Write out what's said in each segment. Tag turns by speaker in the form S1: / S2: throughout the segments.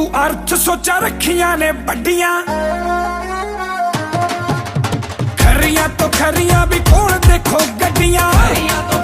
S1: ਤੂੰ ਅਰਥ ਸੋਚਾ ਰੱਖੀਆਂ ਨੇ ਵੱਡੀਆਂ। ਖਰੀਆਂ ਤੋਂ ਖਰੀਆਂ ਵੀ ਕੋਣ ਦੇਖੋ ਗੱਡੀਆਂ।
S2: ਖਰੀਆਂ ਤੋਂ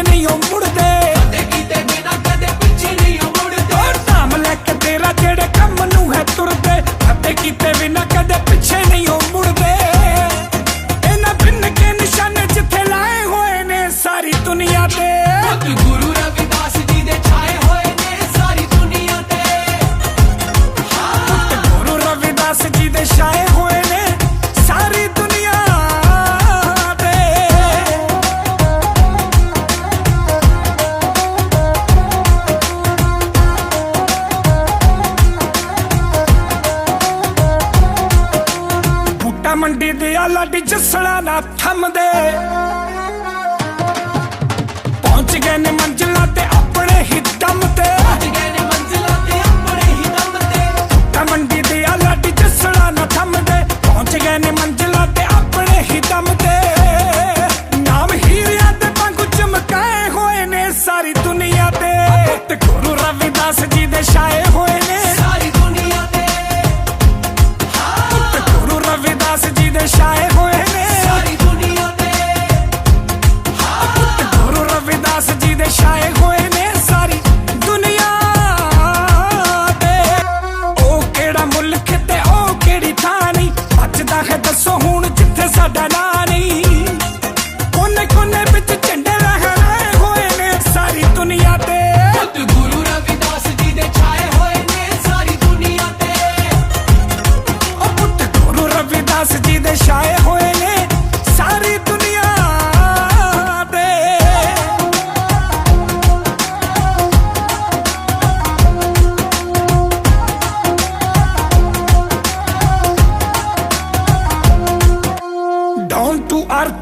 S1: ਪਿੱਛੇ ਨਹੀਂ ਉਹ ਮੁੜਦੇ।
S2: ਕਦੇ ਕੀਤੇ ਬਿਨਾ ਕਦੇ ਪਿੱਛੇ ਨਹੀਂ ਉਹ ਮੁੜਦੇ।
S1: ਹੋਰ ਨਾਮ ਲੈ ਕੇ ਤੇਰਾ ਜਿਹੜੇ ਕੰਮ ਨੂੰ ਹੈ ਤੁਰਦੇ? ਕਦੇ ਕੀਤੇ ਬਿਨਾ ਕਦੇ ਪਿੱਛੇ ਨਹੀਂ ਉਹ ਮੁੜਦੇ। ਇਹਨਾਂ ਬਿੰਨ ਕੇ ਨਿਸ਼ਾਨੇ ਜਿੱਥੇ ਲਾਏ ਹੋਏ ਨੇ ਸਾਰੀ ਦੁਨੀਆ ਤੇ ਮੰਡੀ ਦੇ ਆ ਲਾਡੀ ਜੱਸਣਾ ਨਾ ਥੰਮਦੇ। ਪਹੁੰਚ ਗਏ ਨੇ ਮੰਜ਼ਿਲਾਂ ਤੇ ਆਪਣੇ ਹੀ ਦਮ ਤੇ।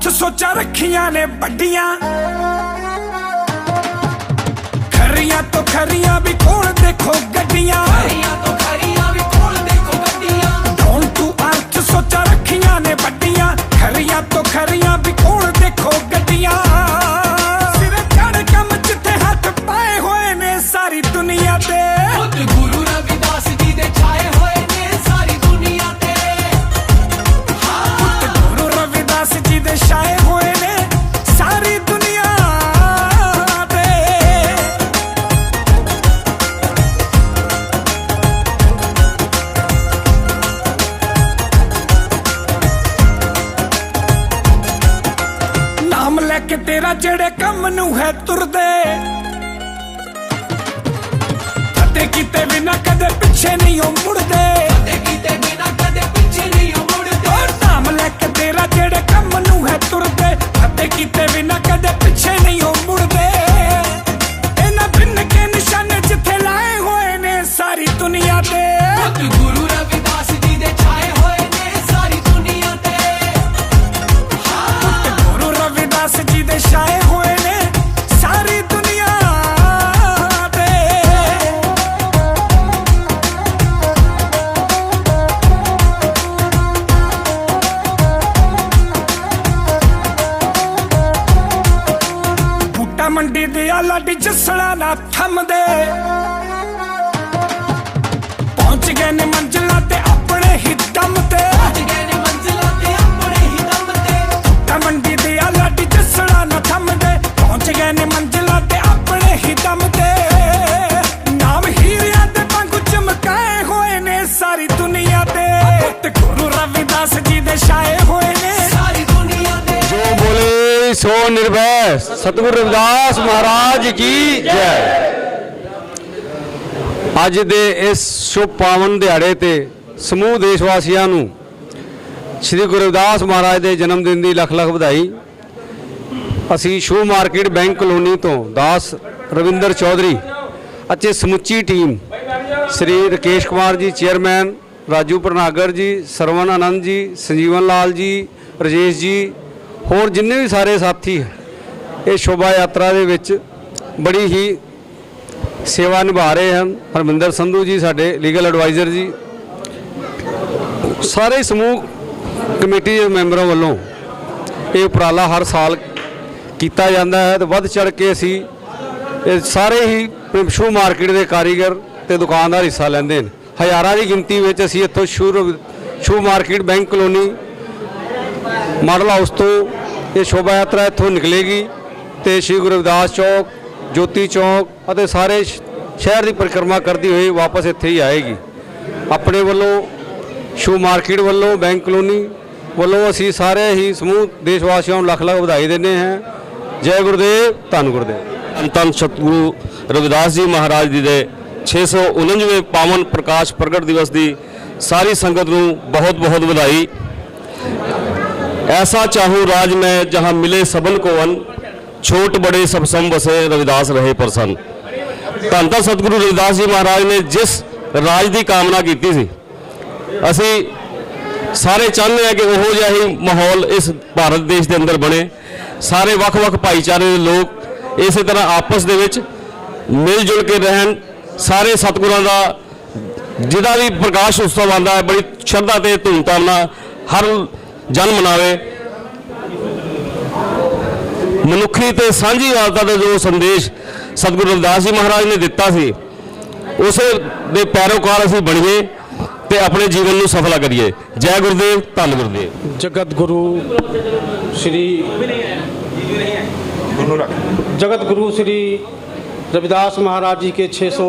S1: ਚ ਸੋਚਾਂ ਰੱਖੀਆਂ ਨੇ ਵੱਡੀਆਂ। ਖਰੀਆਂ ਤੋਂ ਖਰੀਆਂ ਵੀ ਕੋਲ ਦੇਖੋ ਗੱਡੀਆਂ।
S2: ਖਰੀਆਂ ਤੋਂ ਖਰੀਆਂ ਵੀ ਕੋਲ ਦੇਖੋ ਗੱਡੀਆਂ।
S1: ਡਾਊਨ ਟੂ ਅਰਥ ਸੋਚਾਂ ਰੱਖੀਆਂ ਨੇ ਵੱਡੀਆਂ। ਖਰੀਆਂ ਤੋਂ ਖਰੀਆਂ ਵੀ ਕੋਲ ਦੇਖੋ ਗੱਡੀਆਂ। ਕਿ ਤੇਰਾ ਜਿਹੜੇ ਕੰਮ ਨੂੰ ਹੈ ਤੁਰਦੇ। ਅਤੇ ਕਿਤੇ ਵੀ ਨਾ ਕਦੇ ਪਿੱਛੇ ਨਹੀਂ ਉਹ ਮੁੜਦੇ। Keep every
S2: knock at the ਮੰਡੀ ਦੇ
S1: ਆ ਲਾਡੀ ਜੱਸਣਾ ਨਾ ਥੰਮਦੇ। ਪਹੁੰਚ ਗਏ ਨੇ ਮੰਜ਼ਿਲਾਂ ਤੇ ਆਪਣੇ ਹੀ ਦਮ ਤੇ।
S2: ਪਹੁੰਚ ਗਏ ਨੇ ਮੰਜ਼ਿਲਾਂ ਤੇ ਆਪਣੇ ਹੀ ਦਮ ਤੇ।
S1: ਮੰਡੀ ਦੇ ਆ ਲਾਡੀ ਜੱਸਣਾ ਨਾ ਥੰਮਦੇ।
S3: ਸੋ ਨਿਰਭੈ ਸਤਿਗੁਰ ਰਵਿਦਾਸ ਮਹਾਰਾਜ ਕੀ ਜੈ। ਅੱਜ ਦੇ ਇਸ ਸ਼ੁਭ ਪਾਵਨ ਦਿਹਾੜੇ ਤੇ ਸਮੂਹ ਦੇਸ਼ ਵਾਸੀਆਂ ਨੂੰ ਸ੍ਰੀ ਗੁਰੂ ਰਵਿਦਾਸ ਮਹਾਰਾਜ ਦੇ ਜਨਮ ਦਿਨ ਦੀ ਲੱਖ ਲੱਖ ਵਧਾਈ। ਅਸੀਂ ਸ਼ੂ ਮਾਰਕੀਟ ਬੈਂਕ ਕਲੋਨੀ ਤੋਂ ਦਾਸ ਰਵਿੰਦਰ ਚੌਧਰੀ ਅਤੇ ਸਮੁੱਚੀ ਟੀਮ ਸ੍ਰੀ ਰਕੇਸ਼ ਕੁਮਾਰ ਜੀ, ਚੇਅਰਮੈਨ ਰਾਜੂ ਪ੍ਰਨਾਗਰ ਜੀ ਸਰਵਨ ਆਨੰਦ ਜੀ, ਸੰਜੀਵਨ ਲਾਲ ਜੀ, ਰਜੇਸ਼ ਜੀ ਹੋਰ ਜਿੰਨੇ ਵੀ ਸਾਰੇ ਸਾਥੀ ਇਹ ਸ਼ੋਭਾ ਯਾਤਰਾ ਦੇ ਵਿੱਚ ਬੜੀ ਹੀ ਸੇਵਾ ਨਿਭਾ ਰਹੇ ਹਨ। ਹਰਮਿੰਦਰ ਸੰਧੂ ਜੀ ਸਾਡੇ ਲੀਗਲ ਐਡਵਾਈਜ਼ਰ ਜੀ। ਸਾਰੇ ਸਮੂਹ ਕਮੇਟੀ ਦੇ ਮੈਂਬਰਾਂ ਵੱਲੋਂ ਇਹ ਉਪਰਾਲਾ ਹਰ ਸਾਲ ਕੀਤਾ ਜਾਂਦਾ ਹੈ ਤੇ ਵੱਧ ਚੜ ਕੇ ਅਸੀਂ ਇਹ ਸਾਰੇ ਹੀ ਸ਼ੂ ਮਾਰਕੀਟ ਦੇ ਕਾਰੀਗਰ ਤੇ ਦੁਕਾਨਦਾਰ ਹਿੱਸਾ ਲੈਂਦੇ ਨੇ ਹਜ਼ਾਰਾਂ ਦੀ ਗਿਣਤੀ ਵਿੱਚ ਅਸੀਂ ਇੱਥੋਂ shoe shoe market bank colony model house ਤੋਂ ਇਹ ਸ਼ੋਭਾ ਯਾਤਰਾ ਇੱਥੋਂ ਨਿਕਲੇਗੀ ਤੇ ਸ਼੍ਰੀ ਗੁਰੂ ਰਵਿਦਾਸ ਚੌਕ, ਜੋਤੀ ਚੌਕ ਅਤੇ ਸਾਰੇ ਸ਼ਹਿਰ ਦੀ ਪਰਿਕਰਮਾ ਕਰਦੀ ਹੋਈ ਵਾਪਸ ਇੱਥੇ ਹੀ ਆਏਗੀ। ਆਪਣੇ ਵੱਲੋਂ ਸ਼ੂ ਮਾਰਕੀਟ ਵੱਲੋਂ, ਬੈਂਕ ਕਲੋਨੀ ਵੱਲੋਂ ਅਸੀਂ ਸਾਰੇ ਹੀ ਸਮੂਹ ਦੇਸ਼ ਵਾਸੀਆਂ ਨੂੰ ਲੱਖ ਲੱਖ ਵਧਾਈ ਦਿੰਦੇ ਹਾਂ। ਜੈ ਗੁਰਦੇਵ, ਧੰਨ ਗੁਰਦੇਵ।
S4: ਧੰਨ ਧੰਨ ਸਤਿਗੁਰੂ ਰਵਿਦਾਸ ਜੀ ਮਹਾਰਾਜ ਜੀ ਦੇ 649ਵੇਂ ਪਾਵਨ ਪ੍ਰਕਾਸ਼ ਪ੍ਰਗਟ ਦਿਵਸ ਦੀ ਸਾਰੀ ਸੰਗਤ ਨੂੰ ਬਹੁਤ ਬਹੁਤ ਵਧਾਈ। ਐਸਾ ਚਾਹੂੰ ਰਾਜ ਮੈਂ ਜਹਾਂ ਮਿਲੇ ਸਭਨ ਕੋ ਅਨ ਛੋਟ ਬੜੇ ਸਭ ਸਮ ਵਸੇ ਰਵਿਦਾਸ ਰਹੇ ਪ੍ਰਸੰਨ ਧੰਨ ਧੰਨ ਸਤਿਗੁਰੂ ਰਵਿਦਾਸ ਜੀ ਮਹਾਰਾਜ ਨੇ ਜਿਸ ਰਾਜ ਦੀ ਕਾਮਨਾ ਕੀਤੀ ਸੀ ਅਸੀਂ ਸਾਰੇ ਚਾਹੁੰਦੇ ਹਾਂ ਕਿ ਉਹੋ ਜਿਹਾ ਹੀ ਮਾਹੌਲ ਇਸ ਭਾਰਤ ਦੇਸ਼ ਦੇ ਅੰਦਰ ਬਣੇ ਸਾਰੇ ਵੱਖ-ਵੱਖ ਭਾਈਚਾਰੇ ਦੇ ਲੋਕ ਇਸੇ ਤਰ੍ਹਾਂ ਆਪਸ ਦੇ ਵਿੱਚ ਮਿਲ ਜੁਲ ਕੇ ਰਹਿਣ ਸਾਰੇ ਸਤਿਗੁਰਾਂ ਦਾ ਜਿਹਦਾ ਵੀ ਪ੍ਰਕਾਸ਼ ਉਤਸਵ ਆਉਂਦਾ ਹੈ ਬੜੀ ਸ਼ਰਧਾ ਤੇ ਧੂਮਧਾਮ ਨਾਲ ਹਰ ਜਨ ਮਨਾਵੇ ਮਨੁੱਖੀ ਤੇ ਸਾਂਝੀ ਆਦਤਾਂ ਦਾ ਜੋ ਸੰਦੇਸ਼ ਸਤਿਗੁਰੂ ਰਵਿਦਾਸ ਜੀ ਮਹਾਰਾਜ ਨੇ ਦਿੱਤਾ ਸੀ ਉਸੇ ਦੇ ਪੈਰੋਕਾਰ ਅਸੀਂ ਬਣੀਏ ਤੇ ਆਪਣੇ ਜੀਵਨ ਨੂੰ ਸਫਲਾ ਕਰੀਏ ਜੈ ਗੁਰਦੇਵ ਧੰਨ ਗੁਰਦੇਵ
S5: जगत गुरु श्री जगत गुरु श्री रविदास महाराज जी के छः सौ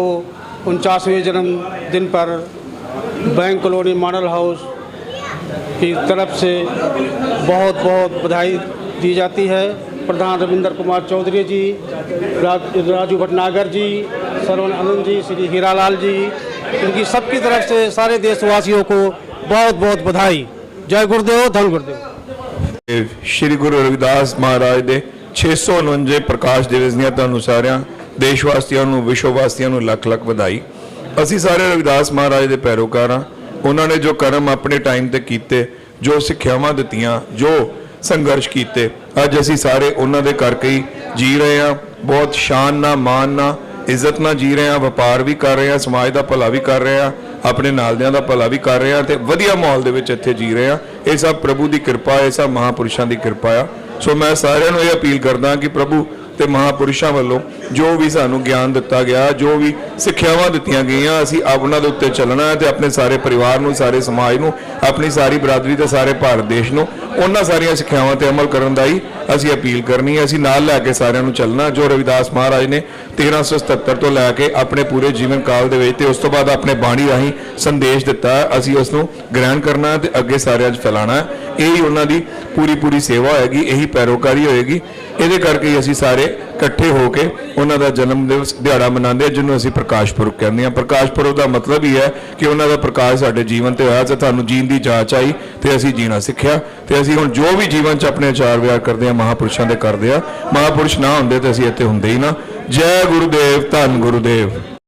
S5: उनचासवें जन्मदिन पर बैंक कॉलोनी मॉडल हाउस की तरफ से बहुत बहुत बधाई दी जाती है प्रधान रविंदर कुमार चौधरी जी राज, राजू भटनागर जी सरवण आनंद जी श्री हीरालाल जी इनकी सबकी तरफ से सारे देशवासियों को बहुत बहुत बधाई जय गुरुदेव धन गुरुदेव
S6: ਸ਼੍ਰੀ ਗੁਰੂ ਰਵਿਦਾਸ ਮਹਾਰਾਜ ਦੇ 649 ਪ੍ਰਕਾਸ਼ ਦਿਵਸ ਦੀਆਂ ਤੁਹਾਨੂੰ ਸਾਰਿਆਂ ਦੇਸ਼ ਵਾਸੀਆਂ ਨੂੰ ਵਿਸ਼ਵ ਵਾਸੀਆਂ ਨੂੰ ਲੱਖ ਲੱਖ ਵਧਾਈ ਅਸੀਂ ਸਾਰੇ ਰਵਿਦਾਸ ਮਹਾਰਾਜ ਦੇ ਪੈਰੋਕਾਰ ਹਾਂ ਉਹਨਾਂ ਨੇ ਜੋ ਕਰਮ ਆਪਣੇ ਟਾਈਮ ਤੇ ਕੀਤੇ, ਜੋ ਸਿੱਖਿਆਵਾਂ ਦਿੱਤੀਆਂ, ਜੋ ਸੰਘਰਸ਼ ਕੀਤੇ, ਅੱਜ ਅਸੀਂ ਸਾਰੇ ਉਹਨਾਂ ਦੇ ਕਰਕੇ ਹੀ ਜੀ ਰਹੇ ਹਾਂ। ਬਹੁਤ ਸ਼ਾਨ ਨਾਲ, ਮਾਣ ਨਾਲ, ਇੱਜ਼ਤ ਨਾਲ ਜੀ ਰਹੇ ਹਾਂ, ਵਪਾਰ ਵੀ ਕਰ ਰਹੇ ਹਾਂ, ਸਮਾਜ ਦਾ ਭਲਾ ਵੀ ਕਰ ਰਹੇ ਹਾਂ, ਆਪਣੇ ਨਾਲਦਿਆਂ ਦਾ ਭਲਾ ਵੀ ਕਰ ਰਹੇ ਹਾਂ ਤੇ ਵਧੀਆ ਮਾਹੌਲ ਦੇ ਵਿੱਚ ਇੱਥੇ ਜੀ ਰਹੇ ਹਾਂ। ਇਹ ਸਭ ਪ੍ਰਭੂ ਦੀ ਕਿਰਪਾ ਹੈ ਇਹ ਸਭ ਮਹਾਪੁਰਸ਼ਾਂ ਦੀ ਕਿਰਪਾ ਆ। ਸੋ ਮੈਂ ਸਾਰਿਆਂ ਨੂੰ ਇਹ ਅਪੀਲ ਕਰਦਾ ਕਿ ਪ੍ਰਭੂ ਤੇ ਮਹਾਪੁਰਸ਼ਾਂ ਵੱਲੋਂ ਜੋ ਵੀ ਸਾਨੂੰ ਗਿਆਨ ਦਿੱਤਾ ਗਿਆ, ਜੋ ਵੀ ਸਿੱਖਿਆਵਾਂ ਦਿੱਤੀਆਂ ਗਈਆਂ, ਅਸੀਂ ਆਪ ਉਹਨਾਂ ਦੇ ਉੱਤੇ ਚੱਲਣਾ ਹੈ ਤੇ ਆਪਣੇ ਸਾਰੇ ਪਰਿਵਾਰ ਨੂੰ, ਸਾਰੇ ਸਮਾਜ ਨੂੰ, ਆਪਣੀ ਸਾਰੀ ਬਰਾਦਰੀ ਤੇ ਸਾਰੇ ਭਾਰਤ ਦੇਸ਼ ਨੂੰ ਉਹਨਾਂ ਸਾਰੀਆਂ ਸਿੱਖਿਆਵਾਂ ਤੇ ਅਮਲ ਕਰਨ ਦਾ ਹੀ ਅਸੀਂ ਅਪੀਲ ਕਰਨੀ ਹੈ। ਅਸੀਂ ਨਾਲ ਲੈ ਕੇ ਸਾਰਿਆਂ ਨੂੰ ਚੱਲਣਾ ਜੋ ਰਵਿਦਾਸ ਮਹਾਰਾਜ ਨੇ 1377 ਤੋਂ ਲੈ ਕੇ ਆਪਣੇ ਪੂਰੇ ਜੀਵਨ ਕਾਲ ਦੇ ਵਿੱਚ ਤੇ ਉਸ ਤੋਂ ਬਾਅਦ ਆਪਣੇ ਬਾਣੀ ਰਾਹੀਂ ਸੰਦੇਸ਼ ਦਿੱਤਾ ਅਸੀਂ ਉਸ ਨੂੰ ਗ੍ਰਹਿਣ ਕਰਨਾ ਹੈ ਤੇ ਅੱਗੇ ਸਾਰਿਆਂ 'ਚ ਫੈਲਾਣਾ ਹੈ। ਇਹ ਹੀ ਉਹਨਾਂ ਦੀ ਪੂਰੀ ਪੂਰੀ ਸੇਵਾ ਹੋਏਗੀ, ਇਹੀ ਪੈਰੋਕਾਰੀ ਹੋਏਗੀ। ਇਹਦੇ ਕਰਕੇ ਅਸੀਂ ਸਾਰੇ ਇਕੱਠੇ ਹੋ ਕੇ ਉਹਨਾਂ ਦਾ ਜਨਮ ਦਿਵਸ ਦਿਹਾੜਾ ਮਨਾਉਂਦੇ ਹਾਂ, ਜਿਹਨੂੰ ਅਸੀਂ ਪ੍ਰਕਾਸ਼ ਪੁਰਬ ਕਹਿੰਦੇ ਹਾਂ। ਪ੍ਰਕਾਸ਼ ਪੁਰਬ ਦਾ ਮਤਲਬ ਹੀ ਹੈ ਕਿ ਉਹਨਾਂ ਦਾ ਪ੍ਰਕਾਸ਼ ਸਾਡੇ ਜੀਵਨ ਤੇ ਹੋਇਆ ਤੇ ਤੁਹਾਨੂੰ ਜੀਣ ਦੀ ਜਾਚ ਆਈ ਤੇ ਅਸੀਂ ਜੀਣਾ ਸਿੱਖਿਆ ਤੇ ਅਸੀਂ ਹੁਣ ਜੋ ਵੀ ਜੀਵਨ 'ਚ ਆਪਣੇ ਆਚਾਰ ਵਿਹਾਰ ਕਰਦੇ ਹਾਂ ਮਹਾਪੁਰਸ਼ਾਂ ਦੇ ਕਰਦੇ ਆ ਮਹਾਪੁਰਸ਼ ਨਾ ਹੁੰਦੇ ਤੇ ਅਸੀਂ ਇੱਥੇ ਹੁੰਦੇ ਹੀ ਨਾ। ਜੈ ਗੁਰੂਦੇਵ ਧੰਨ ਗੁਰੂਦੇਵ।